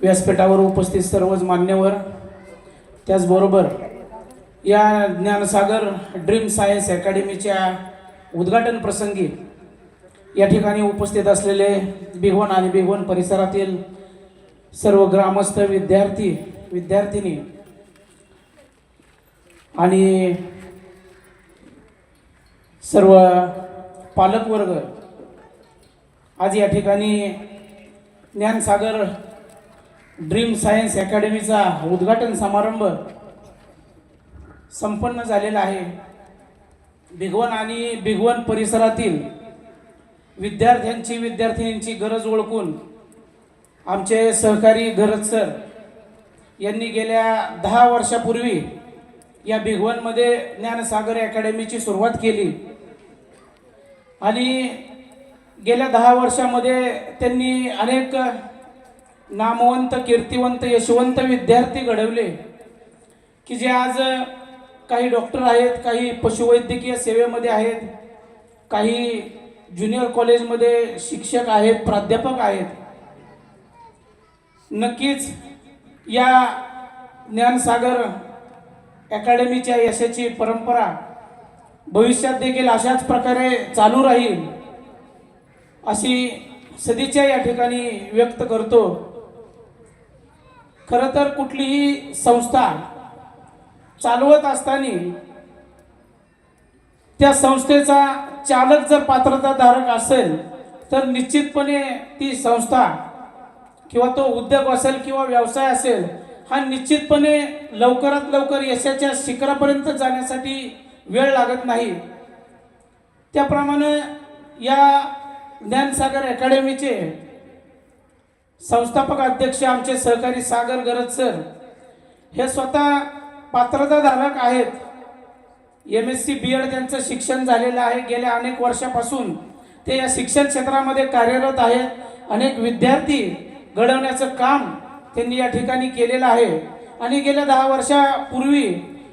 व्यासपीठावर उपस्थित सर्वच मान्यवर. त्याचबरोबर या ज्ञानसागर ड्रीम सायन्स अकॅडमीच्या उद्घाटन प्रसंगी या ठिकाणी उपस्थित असलेले बिघवण आणि बिघवण परिसरातील सर्व ग्रामस्थ विद्यार्थी विद्यार्थिनी आणि सर्व पालकवर्ग आज या ठिकाणी ज्ञानसागर ड्रीम सायन्स अकॅडमीचा उद्घाटन समारंभ संपन्न झालेला आहे. भिगवण आणि भिगवण परिसरातील विद्यार्थ्यांची विद्यार्थिनींची गरज ओळखून आमचे सहकारी गरज सर यांनी गेल्या दहा वर्षापूर्वी या भिगवणमध्ये ज्ञानसागर अकॅडमीची सुरुवात केली. आणि गेल्या दहा वर्षामध्ये त्यांनी अनेक नामवंत कीर्तिवंत यशवंत विद्यार्थी घडवले की जे आज काही डॉक्टर आहेत काही पशुवैद्यकीय सेवेमध्ये आहेत काही ज्युनियर कॉलेजमध्ये शिक्षक आहेत प्राध्यापक आहेत. नक्कीच या ज्ञानसागर अकॅडमीच्या यशाची परंपरा भविष्यात देखील अशाच प्रकारे चालू राहील अशी सदिच्छा या ठिकाणी व्यक्त करतो. खरं तर कुठलीही संस्था चालवत असताना त्या संस्थेचा चालक जर पात्रताधारक असेल तर निश्चितपणे ती संस्था किंवा तो उद्योग असेल किंवा व्यवसाय असेल हा निश्चितपणे लवकरात लवकर यशाच्या शिखरापर्यंत जाण्यासाठी वेळ लागत नाही. त्याप्रमाणे या ज्ञानसागर अकॅडमीचे संस्थापक अध्यक्ष आमचे सहकारी सागर गरज सर हे स्वतः पात्रताधारक आहेत. M S C B Ed त्यांचं शिक्षण झालेलं आहे. गेल्या अनेक वर्षापासून ते या शिक्षण क्षेत्रामध्ये कार्यरत आहेत. अनेक विद्यार्थी घडवण्याचं काम त्यांनी या ठिकाणी केलेलं आहे. आणि गेल्या दहा वर्षापूर्वी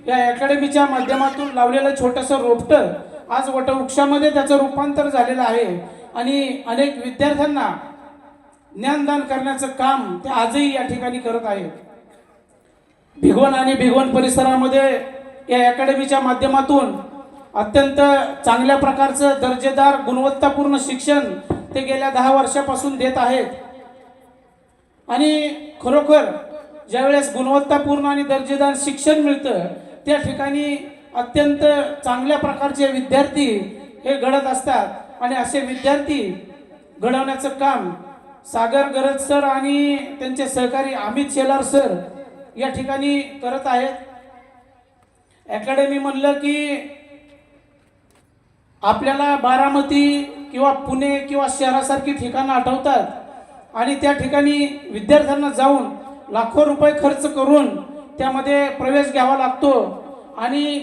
या अकॅडमीच्या माध्यमातून लावलेलं छोटंसं रोपटं आज वटवृक्षामध्ये त्याचं रूपांतर झालेलं आहे. आणि अनेक विद्यार्थ्यांना ज्ञानदान करण्याचं काम ते आजही या ठिकाणी करत आहेत. भिगवण आणि भिगवण परिसरामध्ये या अकॅडमीच्या माध्यमातून अत्यंत चांगल्या प्रकारचं दर्जेदार गुणवत्तापूर्ण शिक्षण ते गेल्या दहा वर्षापासून देत आहेत. आणि खरोखर ज्यावेळेस गुणवत्तापूर्ण आणि दर्जेदार शिक्षण मिळतं त्या ठिकाणी अत्यंत चांगल्या प्रकारचे विद्यार्थी हे घडत असतात. आणि असे विद्यार्थी घडवण्याचं काम सागर गरज सर आणि त्यांचे सहकारी अमित शेलार सर या ठिकाणी करत आहेत. अकॅडमी म्हणलं की आपल्याला बारामती किंवा पुणे किंवा शहरासारखी ठिकाणं आठवतात आणि त्या ठिकाणी विद्यार्थ्यांना जाऊन लाखो रुपये खर्च करून त्यामध्ये प्रवेश घ्यावा लागतो. आणि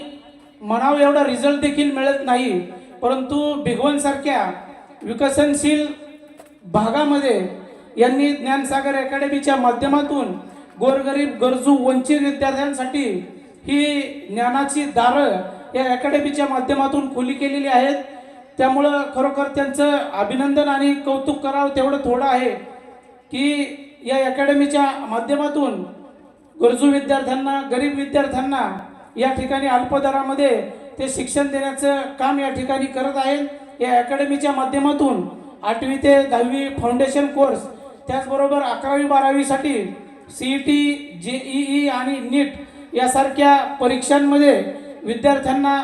म्हणावं एवढा रिझल्ट देखील मिळत नाही. परंतु भिगवणसारख्या विकसनशील भागामध्ये यांनी ज्ञानसागर अकॅडमीच्या माध्यमातून गोरगरीब गरजू वंचित विद्यार्थ्यांसाठी ही ज्ञानाची दारं या अकॅडमीच्या माध्यमातून खुली केलेली आहेत. त्यामुळं खरोखर त्यांचं अभिनंदन आणि कौतुक करावं तेवढं थोडं आहे की या अकॅडमीच्या माध्यमातून गरजू विद्यार्थ्यांना गरीब विद्यार्थ्यांना या ठिकाणी अल्पदरामध्ये ते शिक्षण देण्याचं काम या ठिकाणी करत आहेत. या अकॅडमीच्या माध्यमातून आठवी ते दहावी फाउंडेशन कोर्स त्याचबरोबर अकरावी बारावीसाठी सी ई टी जेईई आणि नीट यासारख्या परीक्षांमध्ये विद्यार्थ्यांना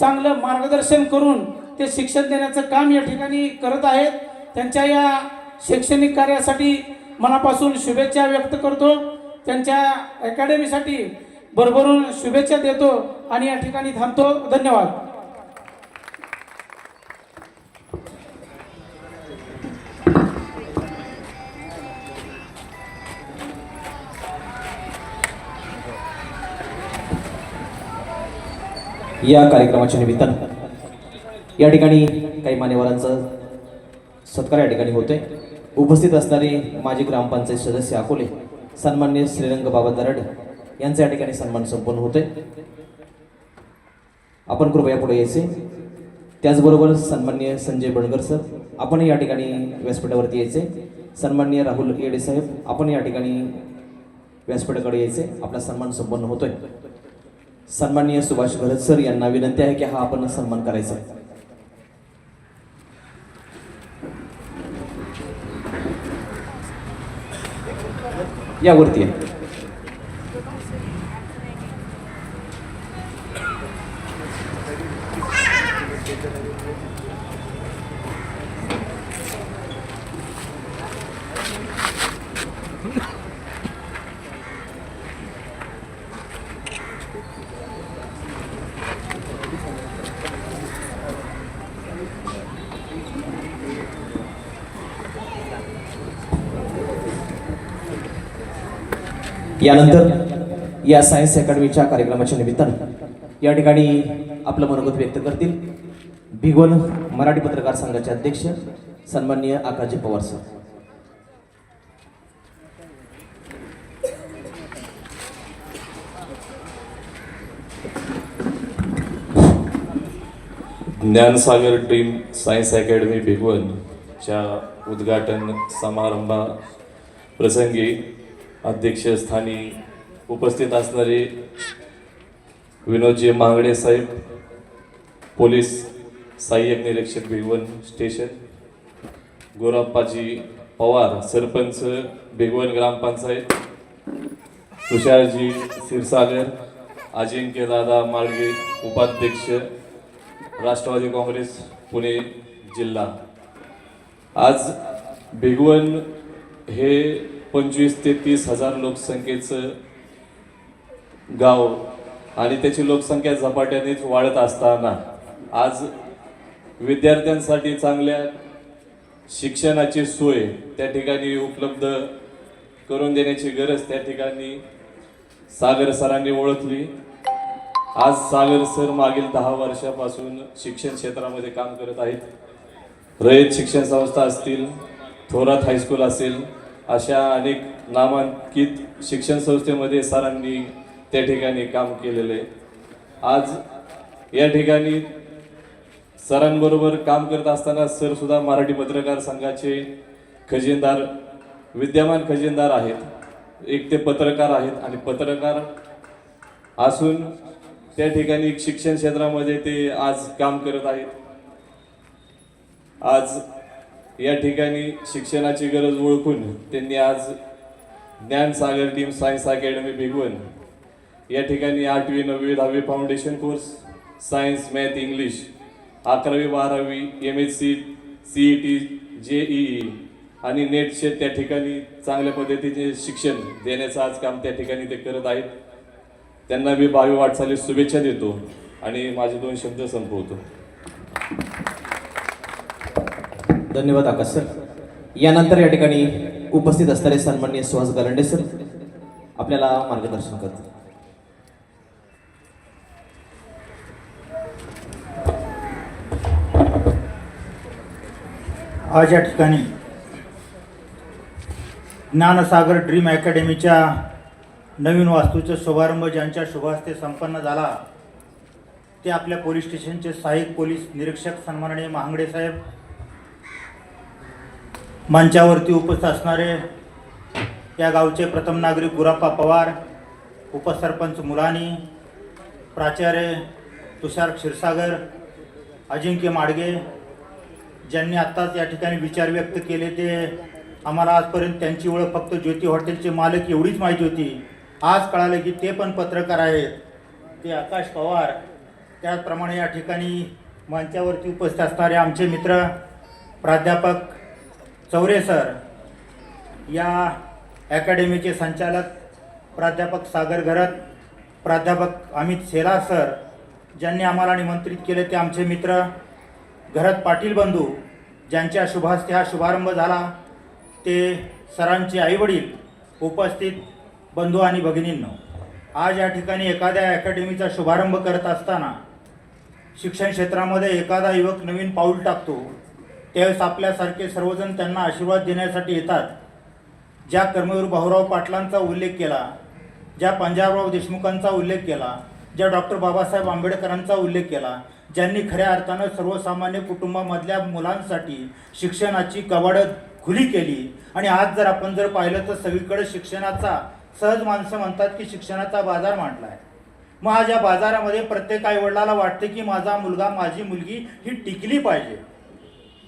चांगलं मार्गदर्शन करून ते शिक्षण देण्याचं काम या ठिकाणी करत आहेत. त्यांच्या या शैक्षणिक कार्यासाठी मनापासून शुभेच्छा व्यक्त करतो. त्यांच्या अकॅडमीसाठी भरभरून शुभेच्छा देतो आणि या ठिकाणी थांबतो. धन्यवाद. या कार्यक्रमाच्या निमित्तानं या ठिकाणी काही मान्यवरांचा सत्कार या ठिकाणी होतोय. उपस्थित असणारे माजी ग्रामपंचायत सदस्य अकोले सन्मान्य श्रीरंग बाबा दराडे यांचा या ठिकाणी सन्मान संपन्न होतोय. आपण कृपया पुढे यायचे. त्याचबरोबर सन्मान्य संजय बणगर सर आपण या ठिकाणी व्यासपीठावरती यायचे. सन्माननीय राहुल येडे साहेब आपण या ठिकाणी व्यासपीठाकडे यायचे. आपला सन्मान संपन्न होतोय. सन्माननीय सुभाष भरत सर यांना विनंती आहे की हा आपण सन्मान करायचा. यावरती आहे. यानंतर या सायन्स अकॅडमीच्या कार्यक्रमाच्या निमित्तानं या ठिकाणी आपलं मनोगत व्यक्त करतील भिगवण मराठी पत्रकार संघाचे अध्यक्ष सन्माननीय Akashji Pawar sir. Dnyansagar dream science academy भिगवणच्या उद्घाटन समारंभा प्रसंगी अध्यक्षस्थानी उपस्थित असणारे विनोदजी मांगडे साहेब पोलीस सहाय्यक निरीक्षक भिगवण स्टेशन गोराप्पाजी पवार सरपंच भिगवण ग्रामपंचायत तुषारजी क्षीरसागर अजिंक्य दादा माळगे उपाध्यक्ष राष्ट्रवादी काँग्रेस पुणे जिल्हा. आज भिगवण हे पंचवीस ते तीस हजार लोकसंख्येचं गाव आणि त्याची लोकसंख्या झपाट्यानेच वाढत असताना आज विद्यार्थ्यांसाठी चांगल्या शिक्षणाची सोय त्या ठिकाणी उपलब्ध करून देण्याची गरज त्या ठिकाणी सागर सरांनी ओळखली. आज सागर सर मागील दहा वर्षापासून शिक्षण क्षेत्रामध्ये काम करत आहेत. रयत शिक्षण संस्था असतील थोरात हायस्कूल असेल अशा अनेक नामांकित शिक्षण संस्थेमध्ये सरांनी त्या ठिकाणी काम केलेलं आहे. आज या ठिकाणी सरांबरोबर काम करत असताना सरसुद्धा मराठी पत्रकार संघाचे खजिनदार विद्यमान खजिनदार आहेत. एक ते पत्रकार आहेत आणि पत्रकार असून त्या ठिकाणी शिक्षण क्षेत्रामध्ये ते आज काम करत आहेत. आज या ठिकाणी शिक्षणाची गरज ओळखून त्यांनी आज Dnyansagar team science academy Bhigwan. या ठिकाणी आठवी नववी दहावी foundation course science math English अकरावी बारावी M S C C E T J E आणि नेटचे त्या ठिकाणी चांगल्या पद्धतीचे शिक्षण देण्याचं आज काम त्या ठिकाणी ते करत आहेत. त्यांना मी भावी वाटचालीस शुभेच्छा देतो आणि माझे दोन शब्द संपवतो. धन्यवाद आकाश सर. यानंतर या ठिकाणी उपस्थित असणारे सन्माननीय सुहास गलांडे सर आपल्याला मार्गदर्शन करतील. आज या ठिकाणी ज्ञानसागर ड्रीम अकॅडमीच्या नवीन वास्तूचा शुभारंभ ज्यांच्या शुभास्ते संपन्न झाला ते आपल्या पोलीस स्टेशनचे सहाय्यक पोलीस निरीक्षक सन्माननीय महांगडे साहेब मंचावरती उपस्थित असणारे या गावचे प्रथम नागरिक गुराप्पा पवार उपसरपंच मुलानी प्राचार्य तुषार क्षीरसागर अजिंक्य माडगे ज्यांनी आत्ताच या ठिकाणी विचार व्यक्त केले ते आम्हाला आजपर्यंत त्यांची ओळख फक्त ज्योती हॉटेलचे मालक एवढीच माहिती होती. आज कळालं की ते पण पत्रकार आहेत. ते आकाश पवार. त्याचप्रमाणे या ठिकाणी मंचावरती उपस्थित असणारे आमचे मित्र प्राध्यापक चौरे सर या अकॅडमीचे संचालक प्राध्यापक सागर घरत प्राध्यापक अमित सेला सर ज्यांनी आम्हाला निमंत्रित केले ते आमचे मित्र घरत पाटील बंधू ज्यांच्या शुभास्ते हा शुभारंभ झाला ते सरांचे आईवडील उपस्थित बंधू आणि भगिनींनो आज या ठिकाणी एखाद्या अकॅडमीचा शुभारंभ करत असताना शिक्षण क्षेत्रामध्ये एखादा युवक नवीन पाऊल टाकतो त्यावेळेस आपल्यासारखे सर्वजण त्यांना आशीर्वाद देण्यासाठी येतात. ज्या कर्मवीर भाऊराव पाटलांचा उल्लेख केला ज्या पंजाबराव देशमुखांचा उल्लेख केला ज्या डॉक्टर बाबासाहेब आंबेडकरांचा उल्लेख केला ज्यांनी खऱ्या अर्थानं सर्वसामान्य कुटुंबामधल्या मुलांसाठी शिक्षणाची कवाडत खुली केली. आणि आज जर आपण जर पाहिलं तर सगळीकडे शिक्षणाचा सहज माणसं म्हणतात की शिक्षणाचा बाजार मांडला आहे मग आज या बाजारामध्ये प्रत्येक आईवडिलाला वाटते की माझा मुलगा माझी मुलगी ही टिकली पाहिजे.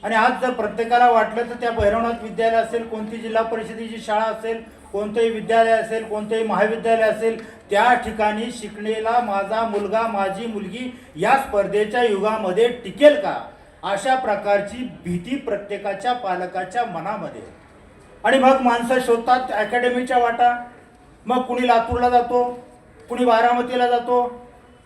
आणि आज जर प्रत्येकाला वाटलं तर त्या भैरवनाथ विद्यालय असेल कोणती जिल्हा परिषदेची शाळा असेल कोणतंही विद्यालय असेल कोणतंही महाविद्यालय असेल त्या ठिकाणी शिकणेला माझा मुलगा माझी मुलगी या स्पर्धेच्या युगामध्ये टिकेल का? अशा प्रकारची भीती प्रत्येकाच्या पालकाच्या मनामध्ये. आणि मग माणसं शोधतात अकॅडमीच्या वाटा. मग कुणी लातूरला जातो कुणी बारामतीला जातो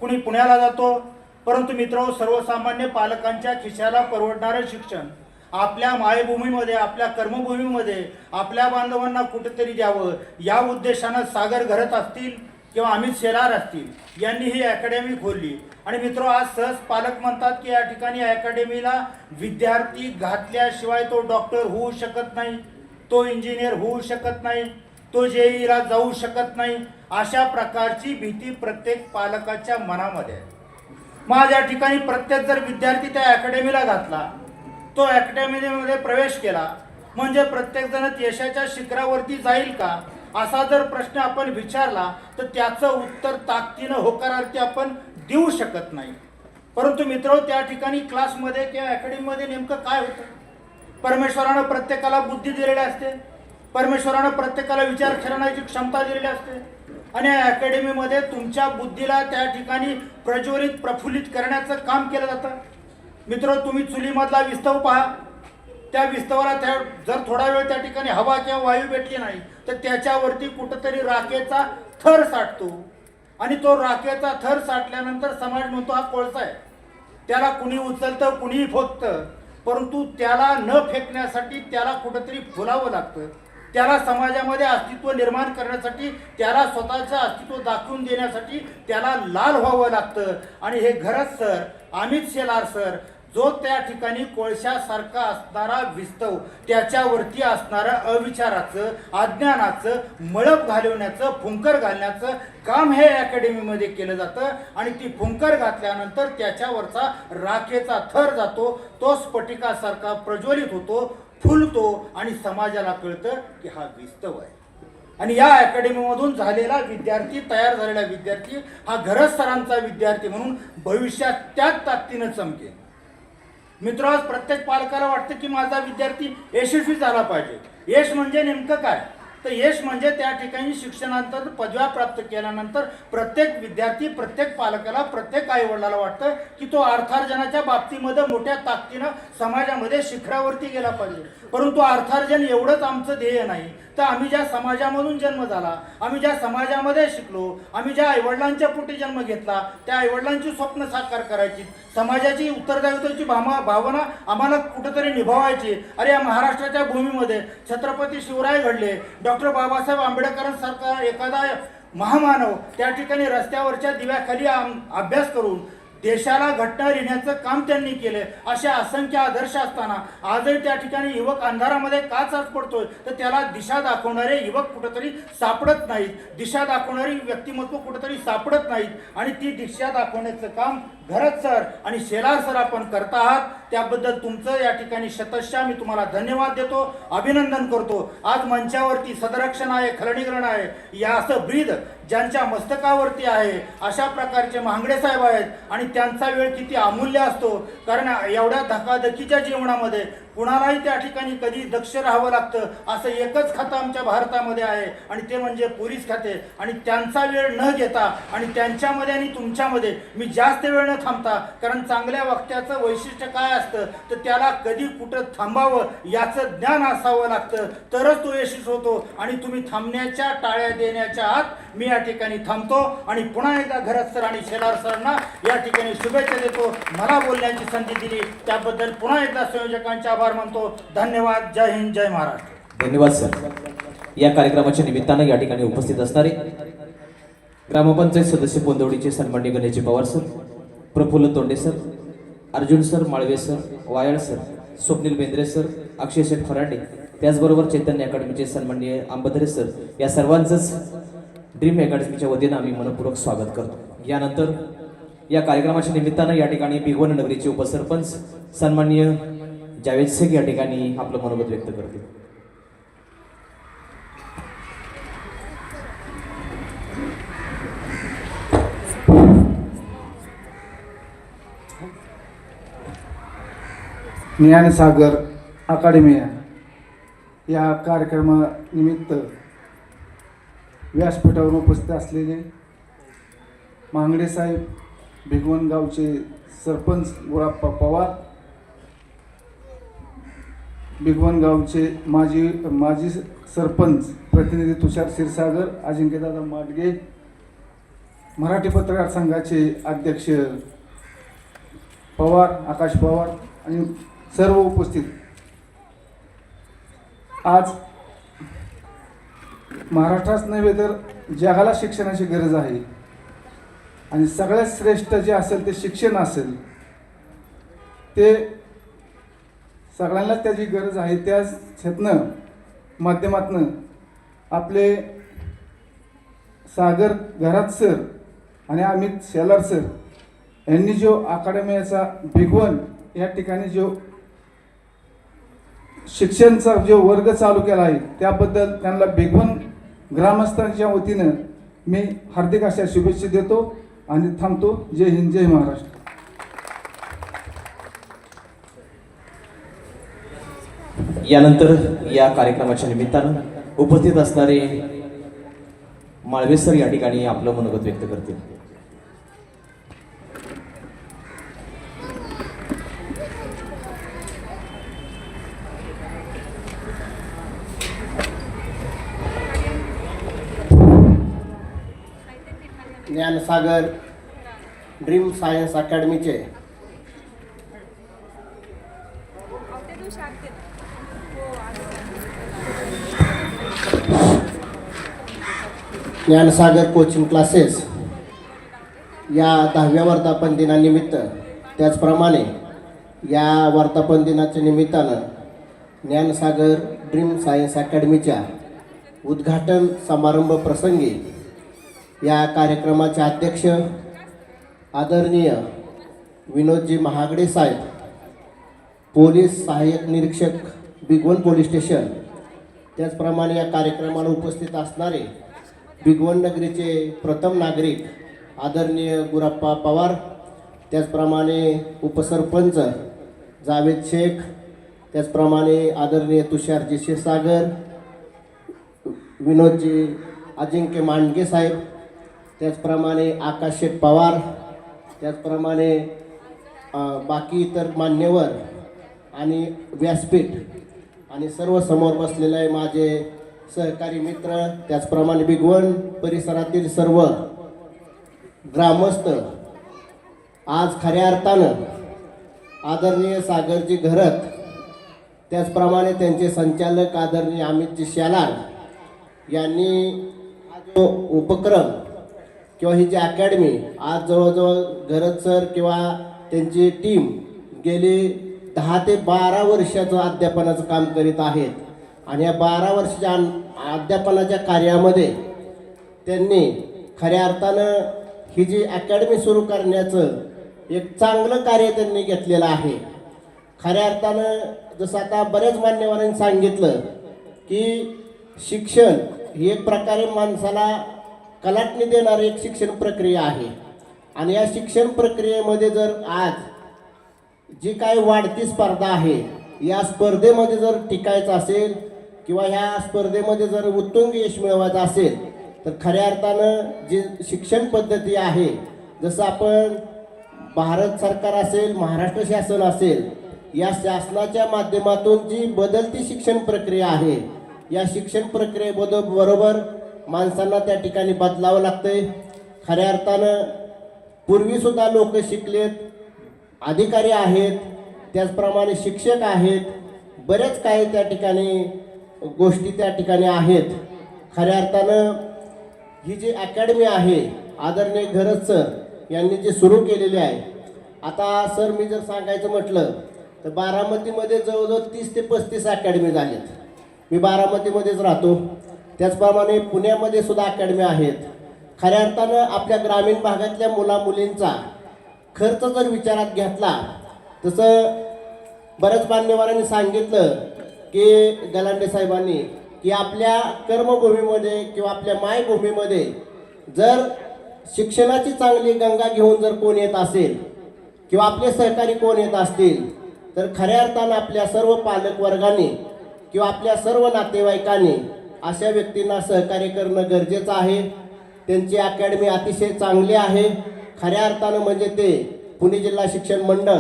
कुणी पुण्याला जातो परंतु मित्र सर्वसामान्य पालकांच्या खिशाला परवडणारं शिक्षण आपल्या मायभूमीमध्ये आपल्या कर्मभूमीमध्ये आपल्या बांधवांना कुठेतरी द्यावं या उद्देशानं सागर घरत असतील किंवा अमित शेलार असतील यांनी ही अकॅडमी खोलली. आणि मित्र आज सहज पालक म्हणतात की या ठिकाणी अकॅडमीला विद्यार्थी घातल्याशिवाय तो डॉक्टर होऊ शकत नाही तो इंजिनियर होऊ शकत नाही तो जेईला जाऊ शकत नाही अशा प्रकारची भीती प्रत्येक पालकाच्या मनामध्ये आहे. मग या ठिकाणी प्रत्येक जर विद्यार्थी त्या अकॅडमीला घातला तो अकॅडमीमध्ये प्रवेश केला म्हणजे प्रत्येकजण यशाच्या शिखरावरती जाईल का? असा जर प्रश्न आपण विचारला तर त्याचं उत्तर ताकदीनं होकारार्थी आपण देऊ शकत नाही. परंतु मित्र त्या ठिकाणी क्लासमध्ये किंवा अकॅडमीमध्ये नेमकं काय होतं? परमेश्वरानं प्रत्येकाला बुद्धी दिलेली असते. परमेश्वरानं प्रत्येकाला विचार करण्याची क्षमता दिलेली असते. आणि या अकॅडमीमध्ये तुमच्या बुद्धीला त्या ठिकाणी प्रज्वलित प्रफुल्लित करण्याचं काम केलं जातं. मित्र तुम्ही चुलीमधला विस्तव पहा. त्या विस्तवाला त्या जर थोडा वेळ त्या ठिकाणी हवा किंवा वायू भेटली नाही तर त्याच्यावरती कुठंतरी राखेचा थर साठतो. आणि तो राखेचा थर साठल्यानंतर समाज म्हणतो हा कोळसा आहे. त्याला कुणी उचलतं कुणीही फोकतं परंतु त्याला न फेकण्यासाठी त्याला कुठंतरी फुलावं लागतं. त्याला समाजामध्ये अस्तित्व निर्माण करण्यासाठी त्याला स्वतःचं अस्तित्व दाखवून देण्यासाठी त्याला लाल व्हावं लागतं. आणि हे घरच सर अमित शेलार सर जो त्या ठिकाणी कोळशासारखा असणारा विस्तव त्याच्यावरती असणारं अविचाराचं अज्ञानाचं मळप घालवण्याचं फुंकर घालण्याचं काम हे अकॅडमीमध्ये केलं जातं. आणि ती फुंकर घातल्यानंतर त्याच्यावरचा राखेचा थर जातो तो स्फटिकासारखा प्रज्वलित होतो फुलतो आणि समाजाला कळतं की हा विस्तव आहे. आणि या अकॅडमीमधून झालेला विद्यार्थी तयार झालेला विद्यार्थी हा घरच सरांचा विद्यार्थी म्हणून भविष्यात त्याच ताकदीनं चमकेल. मित्र आज प्रत्येक पालकाला वाटतं की माझा विद्यार्थी यशस्वी झाला पाहिजे. यश म्हणजे नेमकं काय? तर यश म्हणजे त्या ठिकाणी शिक्षणानंतर पदव्या प्राप्त केल्यानंतर प्रत्येक विद्यार्थी प्रत्येक पालकाला प्रत्येक आईवडिलाला वाटतं की तो अर्थार्जनाच्या बाबतीमध्ये मोठ्या ताकदीनं समाजामध्ये शिखरावरती गेला पाहिजे. परंतु अर्थार्जन एवढंच आमचं ध्येय नाही. तर आम्ही ज्या समाजामधून जन्म झाला आम्ही ज्या समाजामध्ये शिकलो आम्ही ज्या आईवडिलांच्या पोटी जन्म घेतला त्या आईवडिलांची स्वप्न साकार करायची समाजाची उत्तरदायित्वाची भामा भावना आम्हाला कुठंतरी निभावायची. अरे या महाराष्ट्राच्या भूमीमध्ये छत्रपती शिवराय घडले डॉक्टर बाबासाहेब आंबेडकरांसारखा एखादा महामानव त्या ठिकाणी रस्त्यावरच्या दिव्याखाली आम- अभ्यास करून देशाला घटना येण्याचं काम त्यांनी केलं असे असंख्य आदर्श असताना आजही त्या ठिकाणी युवक अंधारामध्ये का चाच पडतोय? तर त्याला दिशा दाखवणारे युवक कुठंतरी सापडत नाहीत. दिशा दाखवणारी व्यक्तिमत्व कुठंतरी सापडत नाहीत. आणि ती दिशा दाखवण्याचं काम घरत सर आणि शेलार सर आपण करता आहात. त्याबद्दल तुमचं या ठिकाणी शतशा मी तुम्हाला धन्यवाद देतो अभिनंदन करतो. आज मंचावरती सदरक्षण आहे खलनीकरण आहे. या असं ब्रीद ज्यांच्या मस्तकावरती आहे अशा प्रकारचे महांगडे साहेब आहेत. आणि त्यांचा वेळ किती अमूल्य असतो. कारण एवढ्या धकाधकीच्या जीवनामध्ये कुणालाही त्या ठिकाणी कधी दक्ष राहावं लागतं असं एकच खातं आमच्या भारतामध्ये आहे. आणि ते म्हणजे पोलीस खाते. आणि त्यांचा वेळ न घेता आणि त्यांच्यामध्ये आणि तुमच्यामध्ये मी जास्त वेळ न थांबता कारण चांगल्या वक्त्याचं वैशिष्ट्य काय असतं तर त्याला कधी कुठं थांबावं याचं ज्ञान असावं लागतं. तरच तो यशस्वी होतो आणि तुम्ही थांबण्याच्या टाळ्या देण्याच्या आत मी या ठिकाणी थांबतो. आणि पुन्हा एकदा घरात सर आणि शेलार सरांना या ठिकाणी शुभेच्छा देतो. मला बोलण्याची संधी दिली. त्याबद्दल पुन्हा एकदा संयोजकांच्या आभार मानतो. धन्यवाद. जय हिंद जय महाराष्ट्र. धन्यवाद सर. या कार्यक्रमाच्या निमित्तानं या ठिकाणी उपस्थित असणारे ग्रामपंचायत सदस्य पोंदवडीचे सन्मान्य Ganeshji Pawar sir Prafulla Tonde sir Arjun sir Malve sir Vayal sir Swapnil Bendre sir Akshay शेठ फराटे त्याचबरोबर चैतन्य अकादमीचे सन्माननीय आंबधरे सर या सर्वांचंच ड्रीम अकॅडमीच्या वतीनं आम्ही मनपूर्वक स्वागत करतो. यानंतर या कार्यक्रमाच्या निमित्तानं या ठिकाणी भिगवण नगरीचे उपसरपंच सन्माननीय जावेद सिंग या ठिकाणी आपलं मनोगत व्यक्त करतील ज्ञानसागर अकादमिया या कार्यक्रमानिमित्त व्यासपीठावर उपस्थित असलेले मांगडे साहेब भिगवणगावचे सरपंच गुळाप्पा पवार भिगवण गावचे माजी माजी सरपंच प्रतिनिधी तुषार क्षीरसागर अजिंक्यदादा माडगे मराठी पत्रकार संघाचे अध्यक्ष पवार आकाश पवार आणि सर्व उपस्थित. आज महाराष्ट्राच नव्हे तर जगाला शिक्षणाची गरज आहे. आणि सगळ्यात श्रेष्ठ जे असेल ते शिक्षण असेल ते सगळ्यांनाच त्याची गरज आहे. त्याच ह्यातनं माध्यमातनं आपले सागर घरात सर आणि अमित शेलार सर यांनी जो अकादमीचा भिगवण या ठिकाणी जो शिक्षणचा जो वर्ग चालू केला आहे त्याबद्दल त्यांना भिगवण ग्रामस्थांच्या वतीनं मी हार्दिक अशा शुभेच्छा देतो आणि थांबतो. जय हिंद जय महाराष्ट्र. यानंतर या कार्यक्रमाच्या निमित्तानं उपस्थित असणारे माळवेसर या ठिकाणी आपलं मनोगत व्यक्त करतील. ज्ञानसागर ड्रीम सायन्स अकॅडमीचे ज्ञानसागर कोचिंग क्लासेस या दहाव्या वर्धापन दिनानिमित्त त्याचप्रमाणे या वर्धापन दिनाच्या निमित्तानं ज्ञानसागर ड्रीम सायन्स अकॅडमीच्या उद्घाटन समारंभ प्रसंगी या कार्यक्रमाचे अध्यक्ष आदरणीय विनोदजी महागडे साहेब पोलीस सहाय्यक निरीक्षक बिगवन पोलीस स्टेशन त्याचप्रमाणे या कार्यक्रमाला उपस्थित असणारे भिगवणनगरीचे प्रथम नागरिक आदरणीय गुराप्पा पवार त्याचप्रमाणे उपसरपंच जावेद शेख त्याचप्रमाणे आदरणीय तुषारजी क्षीरसागर विनोदजी अजिंक्य मांडगे साहेब त्याचप्रमाणे आकाश शेख पवार त्याचप्रमाणे बाकी इतर मान्यवर आणि व्यासपीठ आणि सर्व समोर बसलेले आहे माझे सहकारी मित्र त्याचप्रमाणे बिगवण परिसरातील सर्व ग्रामस्थ आज खऱ्या अर्थानं आदरणीय सागरजी घरत त्याचप्रमाणे त्यांचे संचालक आदरणीय अमितजी शेलार यांनी जो उपक्रम किंवा ही जी अकॅडमी आज जवळजवळ घरत सर किंवा त्यांची टीम गेली दहा ते बारा वर्षाचं अध्यापनाचं काम करीत आहेत. आणि या बारा वर्षाच्या अध्यापनाच्या कार्यामध्ये त्यांनी खऱ्या अर्थानं ही जी अकॅडमी सुरू करण्याचं एक चांगलं कार्य त्यांनी घेतलेलं आहे. खऱ्या अर्थानं जसं आता बऱ्याच मान्यवरांनी सांगितलं की शिक्षण ही एक प्रकारे माणसाला कलाटणी देणारी एक शिक्षण प्रक्रिया आहे. आणि या शिक्षण प्रक्रियेमध्ये जर आज जी काही वाढती स्पर्धा आहे या स्पर्धेमध्ये जर टिकायचं असेल किंवा ह्या स्पर्धेमध्ये जर उत्तुंग यश मिळवायचं असेल तर खऱ्या अर्थानं जी शिक्षण पद्धती आहे जसं आपण भारत सरकार असेल महाराष्ट्र शासन असेल या शासनाच्या माध्यमातून जी बदलती शिक्षण प्रक्रिया आहे या शिक्षण प्रक्रियेबद्दल बरोबर माणसांना त्या ठिकाणी बदलावं लागतंय. खऱ्या अर्थानं पूर्वीसुद्धा लोक शिकलेत अधिकारी आहेत त्याचप्रमाणे शिक्षक आहेत बरेच काही त्या ठिकाणी गोष्टी त्या ठिकाणी आहेत. खऱ्या अर्थानं ही जी अकॅडमी आहे आदरणीय घरज सर यांनी जे सुरू केलेली आहे आता सर मी जर सांगायचं म्हटलं तर बारामतीमध्ये जवळजवळ तीस ते पस्तीस अकॅडमी झाल्यात मी बारामतीमध्येच राहतो. त्याचप्रमाणे पुण्यामध्ये सुद्धा अकॅडमी आहेत. खऱ्या अर्थानं आपल्या ग्रामीण भागातल्या मुलामुलींचा खर्च जर विचारात घेतला तसं बऱ्याच मान्यवरांनी सांगितलं की गलांडे साहेबांनी की आपल्या कर्मभूमीमध्ये किंवा आपल्या मायभूमीमध्ये जर शिक्षणाची चांगली गंगा घेऊन जर कोण येत असेल किंवा आपले सहकारी कोण येत असतील तर खऱ्या अर्थानं आपल्या सर्व पालक वर्गाने किंवा आपल्या सर्व नातेवाईकांनी अशा व्यक्तींना सहकार्य करणं गरजेचं आहे. त्यांची अकॅडमी अतिशय चांगली आहे. खऱ्या अर्थानं म्हणजे ते पुणे जिल्हा शिक्षण मंडळ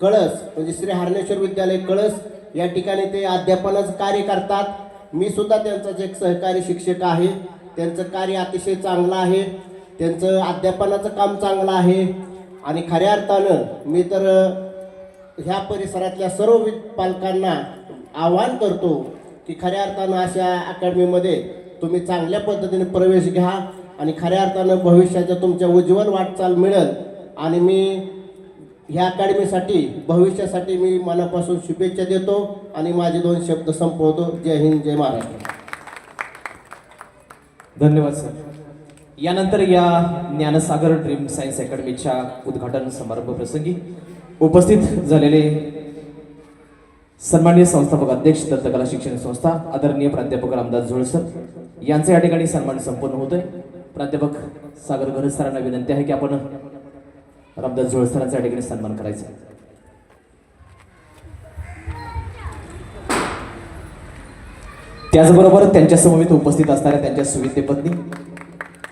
कळस म्हणजे श्री हरणेश्वर विद्यालय कळस या ठिकाणी ते अध्यापनाचं कार्य करतात. मी सुद्धा त्यांचाच एक सहकारी शिक्षक आहे त्यांचं कार्य अतिशय चांगलं आहे त्यांचं अध्यापनाचं काम चांगलं आहे. आणि खऱ्या अर्थानं मी तर ह्या परिसरातल्या सर्व पालकांना आवाहन करतो की खऱ्या अर्थानं अशा अकॅडमीमध्ये तुम्ही चांगल्या पद्धतीने प्रवेश घ्या आणि खऱ्या अर्थानं भविष्याच्या तुमच्या उज्ज्वल वाटचाल मिळेल. आणि मी ह्या अकॅडमीसाठी भविष्यासाठी मी मनापासून शुभेच्छा देतो आणि माझे दोन शब्द संपवतो. जय हिंद जय महाराष्ट्र. धन्यवाद सर. यानंतर या ज्ञानसागर ड्रीम सायन्स अकॅडमीच्या उद्घाटन समारंभ प्रसंगी उपस्थित झालेले सन्मान्य संस्थापक अध्यक्ष दत्तकला शिक्षण संस्था आदरणीय प्राध्यापक रामदास झोळसर यांचा या ठिकाणी सन्मान संपन्न होतोय. प्राध्यापक सागर घरसरांना सरांना विनंती आहे की आपण रामदास झोळसरांचा या ठिकाणी सन्मान करायचा आहे. त्याचबरोबर त्यांच्या समवेत उपस्थित असणाऱ्या त्यांच्या सुविद्य पत्नी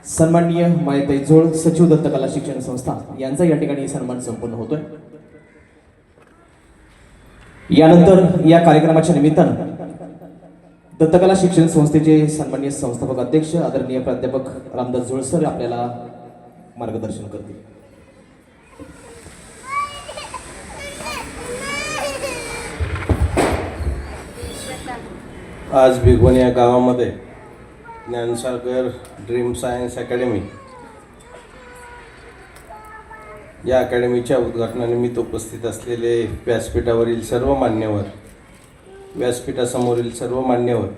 सन्माननीय मायताई जोळ सचिव दत्तकला शिक्षण संस्था यांचा या ठिकाणी सन्मान संपन्न होतोय यानंतर या कार्यक्रमाच्या निमित्तानं दत्तकला शिक्षण संस्थेचे सन्माननीय संस्थापक अध्यक्ष आदरणीय प्राध्यापक रामदास जोळसर आपल्याला मार्गदर्शन करतील आज भिगवण या गावामध्ये ज्ञानसागर ड्रीम सायन्स अकॅडमी या अकॅडमीच्या उद्घाटनानिमित्त उपस्थित असलेले व्यासपीठावरील सर्व मान्यवर व्यासपीठासमोरील सर्व मान्यवर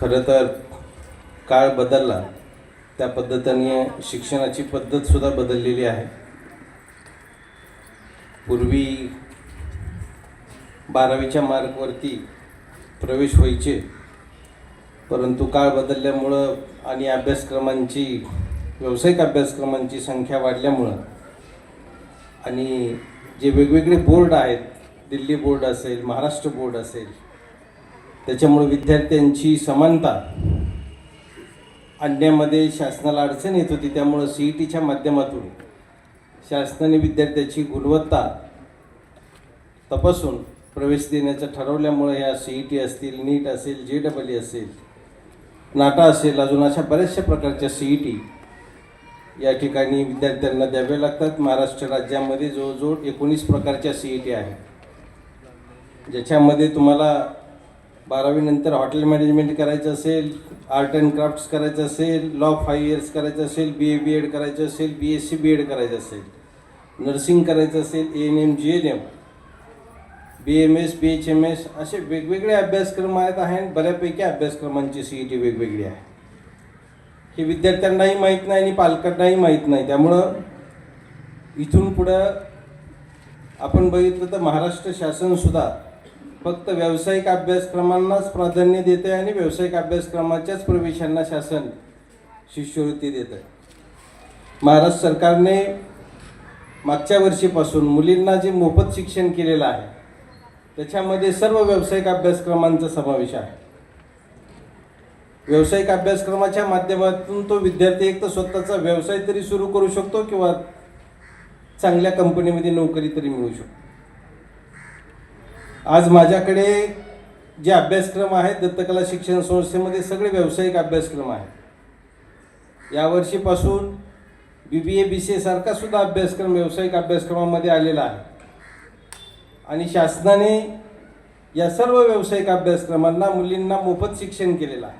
खरं तर काळ बदलला त्या पद्धतीने शिक्षणाची पद्धतसुद्धा बदललेली आहे. पूर्वी बारावीच्या मार्कवरती प्रवेश व्हायचे. परंतु काळ बदलल्यामुळं आणि अभ्यासक्रमांची व्यावसायिक अभ्यासक्रमांची संख्या वाढल्यामुळं आणि जे वेगवेगळे बोर्ड आहेत दिल्ली बोर्ड असेल महाराष्ट्र बोर्ड असेल त्याच्यामुळे विद्यार्थ्यांची समानता आणण्यामध्ये शासनाला अडचण येत होती त्यामुळं सी ई टीच्या माध्यमातून शासनाने विद्यार्थ्याची गुणवत्ता तपासून प्रवेश देण्याचं ठरवल्यामुळे या सी ई टी असतील नीट असेल जे डबल ई असेल नाटा असेल अजून अशा बऱ्याचशा प्रकारच्या सी ई टी या ठिकाणी विद्यार्थ्यांना द्याव्या लागतात. महाराष्ट्र राज्यामध्ये जवळजवळ एकोणीस प्रकारच्या सी ई टी आहेत. ज्याच्यामध्ये तुम्हाला बारावीनंतर हॉटेल मॅनेजमेंट करायचं असेल आर्ट अँड क्राफ्ट्स करायचं असेल लॉ फाईव्ह इयर्स करायचं असेल बी ए बी एड करायचं असेल B S C B Ed करायचं असेल नर्सिंग करायचं असेल A N M G N M B M S B H M S असे वेगवेगळे अभ्यासक्रम आहेत आणि बऱ्यापैकी अभ्यासक्रमांची सी ई टी वेगवेगळी आहे. हे विद्यार्थ्यांनाही माहीत नाही आणि पालकांनाही माहीत नाही. त्यामुळं इथून पुढं आपण बघितलं तर महाराष्ट्र शासनसुद्धा फक्त व्यावसायिक अभ्यासक्रमांनाच प्राधान्य देते आणि व्यावसायिक अभ्यासक्रमाच्याच प्रवेशांना शासन शिष्यवृत्ती देत आहे महाराष्ट्र सरकारने मागच्या वर्षीपासून मुलींना जे मोफत शिक्षण केलेलं आहे त्याच्यामध्ये सर्व व्यावसायिक अभ्यासक्रमांचा समावेश आहे. व्यावसायिक अभ्यासक्रमाच्या माध्यमातून तो विद्यार्थी एक तर स्वतःचा व्यवसाय तरी सुरू करू शकतो किंवा चांगल्या कंपनीमध्ये नोकरी तरी मिळू शकतो. आज माझ्याकडे जे अभ्यासक्रम आहेत दत्तकला शिक्षण संस्थेमध्ये सगळे व्यावसायिक अभ्यासक्रम आहेत. यावर्षीपासून बी बी ए बी सी सारखा सुद्धा अभ्यासक्रम व्यावसायिक अभ्यासक्रमामध्ये आलेला आहे. आणि शासनाने या सर्व व्यावसायिक अभ्यासक्रमांना मुलींना मोफत शिक्षण केलेलं आहे.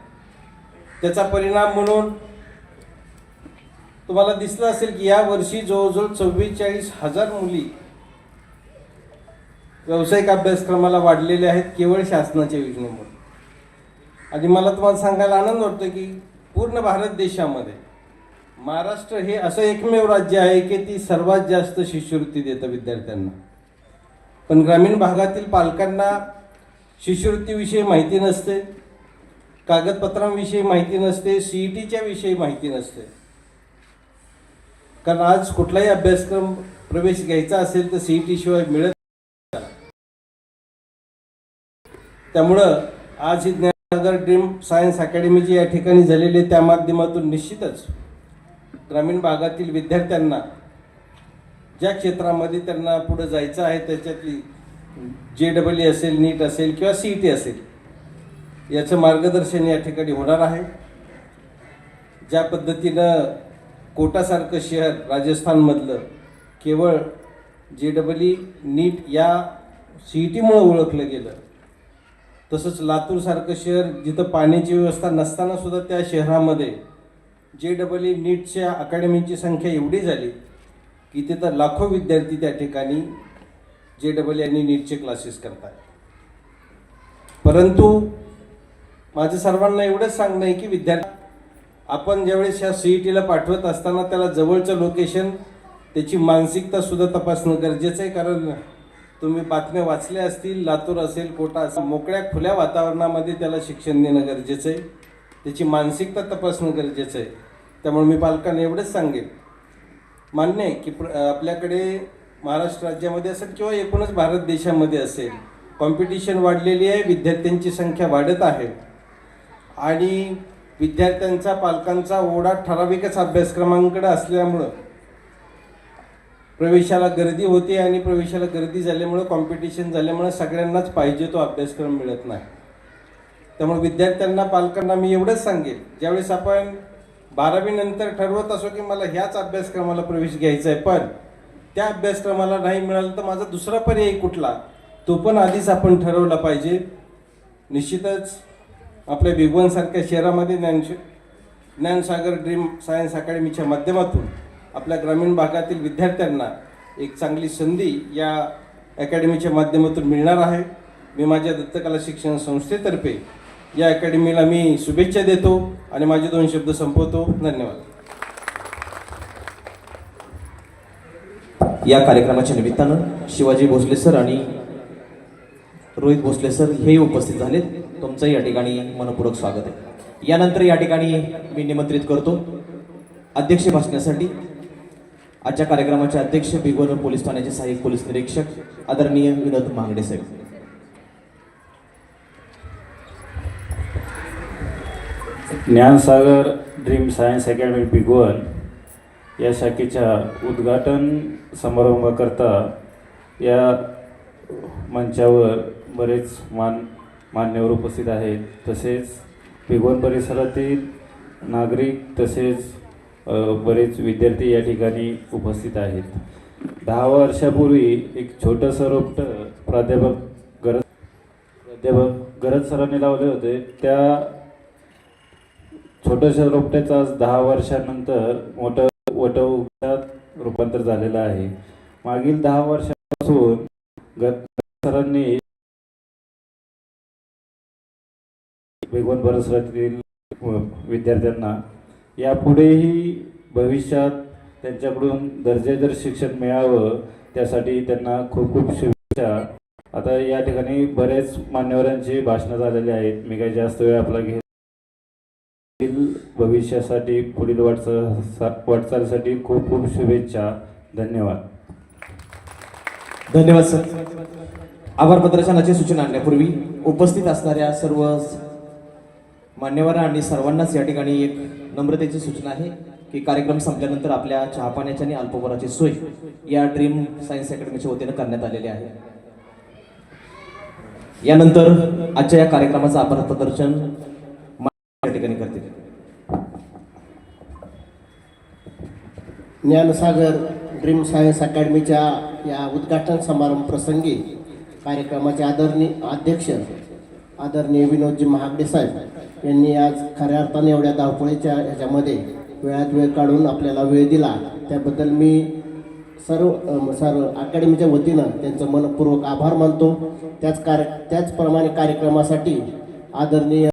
त्याचा परिणाम म्हणून तुम्हाला दिसलं असेल की या वर्षी जवळजवळ चव्वेचाळीस हजार मुली व्यावसायिक अभ्यासक्रमाला वाढलेले आहेत केवळ शासनाच्या योजनेमुळे. आणि मला तुम्हाला सांगायला आनंद वाटतो की पूर्ण भारत देशामध्ये महाराष्ट्र हे असं एकमेव राज्य आहे की ती सर्वात जास्त शिष्यवृत्ती देतं विद्यार्थ्यांना. पण ग्रामीण भागातील पालकांना शिष्यवृत्तीविषयी माहिती नसते कागदपत्रांविषयी माहिती नसते सी ई टीच्या विषयी माहिती नसते. कारण आज कुठलाही अभ्यासक्रम प्रवेश घ्यायचा असेल तर सी ई टी शिवाय मिळत त्यामुळं आज ही ज्ञानसागर ड्रीम सायन्स अकॅडमी जी या ठिकाणी झालेली आहे त्या माध्यमातून निश्चितच ग्रामीण भागातील विद्यार्थ्यांना ज्या क्षेत्रामध्ये त्यांना पुढं जायचं आहे त्याच्यातली जे डबल ई असेल नीट असेल किंवा सी ई टी असेल याचं मार्गदर्शन या ठिकाणी होणार आहे. ज्या पद्धतीनं कोटासारखं शहर राजस्थानमधलं केवळ जे डबल ई नीट या सी ई टीमुळं ओळखलं गेलं तसंच लातूरसारखं शहर जिथं पाण्याची व्यवस्था नसतानासुद्धा त्या शहरामध्ये जे डबल ई नीटच्या अकॅडमीची संख्या एवढी झाली की तिथं लाखो विद्यार्थी त्या ठिकाणी जे डबल आणि नीटचे क्लासेस करतात परंतु माझं सर्वांना एवढंच सांगणं आहे की विद्यार्थी आपण ज्यावेळेस ह्या सी ई टीला पाठवत असताना त्याला जवळचं लोकेशन त्याची मानसिकता सुद्धा तपासणं गरजेचं आहे. कारण तुम्ही बातम्या वाचल्या असतील लातूर असेल कोटा असेल मोकळ्या खुल्या वातावरणामध्ये त्याला शिक्षण देणं गरजेचं आहे. त्याची मानसिकता तपासणं गरजेचं आहे. त्यामुळे मी पालकांना एवढंच सांगेन मान्य आहे की प्र आपल्याकडे महाराष्ट्र राज्यामध्ये असेल किंवा एकूणच भारत देशामध्ये असेल कॉम्पिटिशन वाढलेली आहे विद्यार्थ्यांची संख्या वाढत आहे. आणि विद्यार्थ्यांचा पालकांचा ओढा ठराविकच अभ्यासक्रमांकडे असल्यामुळं प्रवेशाला गर्दी होते आणि प्रवेशाला गर्दी झाल्यामुळं कॉम्पिटिशन झाल्यामुळं सगळ्यांनाच पाहिजे तो अभ्यासक्रम मिळत नाही. त्यामुळे विद्यार्थ्यांना पालकांना मी एवढंच सांगेन ज्यावेळेस आपण बारावी नंतर ठरवत असो की मला ह्याच अभ्यासक्रमाला प्रवेश घ्यायचा आहे पण त्या अभ्यासक्रमाला नाही मिळालं तर माझा दुसरा पर्याय कुठला? तो पण आधीच आपण ठरवला पाहिजे. निश्चितच आपल्या भिगवणसारख्या शहरामध्ये ज्ञान ज्ञानसागर ड्रीम सायन्स अकॅडमीच्या माध्यमातून आपल्या ग्रामीण भागातील विद्यार्थ्यांना एक चांगली संधी या अकॅडमीच्या माध्यमातून मिळणार आहे. मी माझ्या दत्तकला शिक्षण संस्थेतर्फे या अकॅडमीला मी शुभेच्छा देतो आणि माझे दोन शब्द संपवतो. धन्यवाद. या कार्यक्रमाच्या निमित्तानं शिवाजी भोसले सर आणि रोहित भोसले सर हेही उपस्थित झालेत. तुमचं या ठिकाणी मनपूर्वक स्वागत आहे. यानंतर या ठिकाणी मी निमंत्रित करतो. अध्यक्ष भाषणासाठी आजच्या कार्यक्रमाचे अध्यक्ष भिगवण पोलीस ठाण्याचे सहाय्यक पोलीस निरीक्षक आदरणीय विनोद महागडे साहेब. Dnyansagar dream science academy Bhigwan या शाखेच्या उद्घाटन समारंभाकरता या मंचावर बरेच मान मान्यवर उपस्थित आहेत. तसेच भिगवण परिसरातील नागरिक तसेच बरेच विद्यार्थी या ठिकाणी उपस्थित आहेत. दहा वर्षापूर्वी एक छोटंसं रोपटं प्राध्यापक गरज प्राध्यापक गरज सरांनी लावले होते. त्या छोट्याशा रोपट्याचं आज दहा वर्षानंतर मोठं वटवृक्षात रूपांतर झालेलं आहे. मागील दहा वर्षापासून सरांनी वेगवान परिसरातील विद्यार्थ्यांना यापुढेही भविष्यात त्यांच्याकडून दर्जेदार शिक्षण मिळावं त्यासाठी त्यांना खूप खूप शुभेच्छा. आता या ठिकाणी बरेच मान्यवरांची भाषणं झालेली आहेत. मी काही जास्त वेळ आपला घेत भविष्यासाठी पुढील वाटचाल वाटचालीसाठी खूप खूप शुभेच्छा. धन्यवाद. धन्यवाद सर. आभार प्रदर्शनाची सूचना आणण्यापूर्वी उपस्थित असणाऱ्या सर्व मान्यवर आणि सर्वांनाच या ठिकाणी एक नम्रतेची सूचना आहे की कार्यक्रम संपल्यानंतर आपल्या चहापाण्याची आणि अल्पवराची सोय या ड्रीम सायन्स अकॅडमीच्या वतीनं करण्यात आलेली आहे. यानंतर आजच्या या कार्यक्रमाचं आभार प्रदर्शन या ठिकाणी करतील ज्ञानसागर ड्रीम सायन्स अकॅडमीच्या या उद्घाटन समारंभ प्रसंगी कार्यक्रमाचे आदरणीय अध्यक्ष आदरणीय विनोदजी महागडे साहेब यांनी आज खऱ्या अर्थाने एवढ्या धावपळीच्या ह्याच्यामध्ये वेळात वेळ काढून आपल्याला वेळ दिला. त्याबद्दल मी सर्व सर्व अकॅडमीच्या वतीनं त्यांचं मनपूर्वक आभार मानतो. त्याच कार्य त्याचप्रमाणे कार्यक्रमासाठी आदरणीय